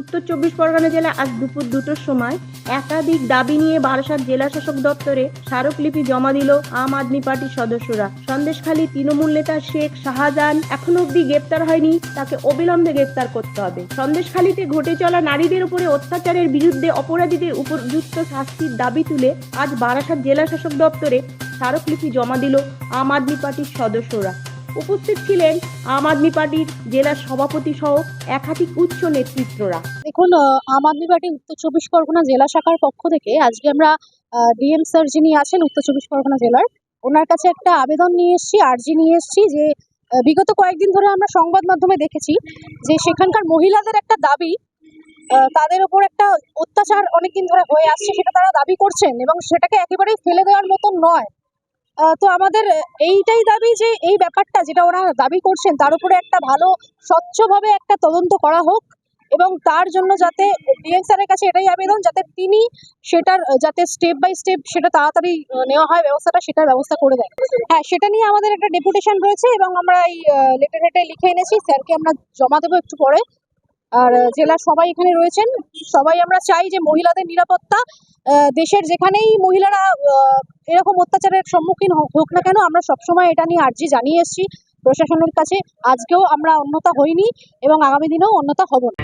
উত্তর চব্বিশ পরগনা জেলা আজ দুপুর দুটোর সময় একাধিক দাবি নিয়ে বারাসাত জেলা শাসক দপ্তরে স্মারকলিপি জমা দিল আম আদমি পার্টির সদস্যরা। সন্দেশখালী তৃণমূল নেতা শেখ শাহজাহান এখনও অব্দি গ্রেপ্তার হয়নি, তাকে অবিলম্বে গ্রেপ্তার করতে হবে। সন্দেশখালীতে ঘটে চলা নারীদের উপরে অত্যাচারের বিরুদ্ধে অপরাধীদের উপযুক্ত শাস্তির দাবি তুলে আজ বারাসাত জেলা শাসক দপ্তরে স্মারকলিপি জমা দিল আম আদমি পার্টির সদস্যরা। উপস্থিত ছিলেন আম আদমি পার্টির জেলার সভাপতি সহ একাধিক উচ্চ নেতৃত্বরা। দেখুন আম আদমি পার্টি উত্তর চব্বিশ পরগনা জেলা শাখার পক্ষ থেকে আজকে আমরা ডিএম স্যার যিনি আছেন উত্তর চব্বিশ পরগনা জেলার, ওনার কাছে একটা আবেদন নিয়ে এসেছি, আর্জি নিয়ে এসেছি যে বিগত কয়েকদিন ধরে আমরা সংবাদ মাধ্যমে দেখেছি যে সেখানকার মহিলাদের একটা দাবি তাদের ওপর একটা অত্যাচার অনেকদিন ধরে হয়ে আসছে, সেটা তারা দাবি করছেন এবং সেটাকে একেবারেই ফেলে দেওয়ার মতন নয়। তো আমাদের এইটাই দাবি যে এই ব্যাপারটা যেটা ওরা দাবি করছেন, তার উপরে একটা ভালো, স্বচ্ছভাবে একটা তদন্ত করা হোক এবং তার জন্য যাতে ডিএম স্যারের কাছে এটাই আবেদন যাতে তিনি সেটার, যাতে স্টেপ বাই স্টেপ সেটা তাড়াতাড়ি নেওয়া হয়, ব্যবস্থাটা সেটার ব্যবস্থা করে দেয়। হ্যাঁ সেটা নিয়ে আমাদের একটা ডেপুটেশন রয়েছে এবং আমরা এই লেটার হেটে লিখে এনেছি। স্যারকে আমরা জমা দেবো একটু পরে। আর জেলার সবাই এখানে রয়েছেন। সবাই আমরা চাই যে মহিলাদের নিরাপত্তা দেশের যেখানেই মহিলারা এরকম অত্যাচারের সম্মুখীন হোক না কেন, আমরা সবসময় এটা নিয়ে আর্জি জানিয়ে এসেছি প্রশাসনের কাছে। আজকেও আমরা অন্যতা হইনি এবং আগামী দিনেও অন্যতা হব না।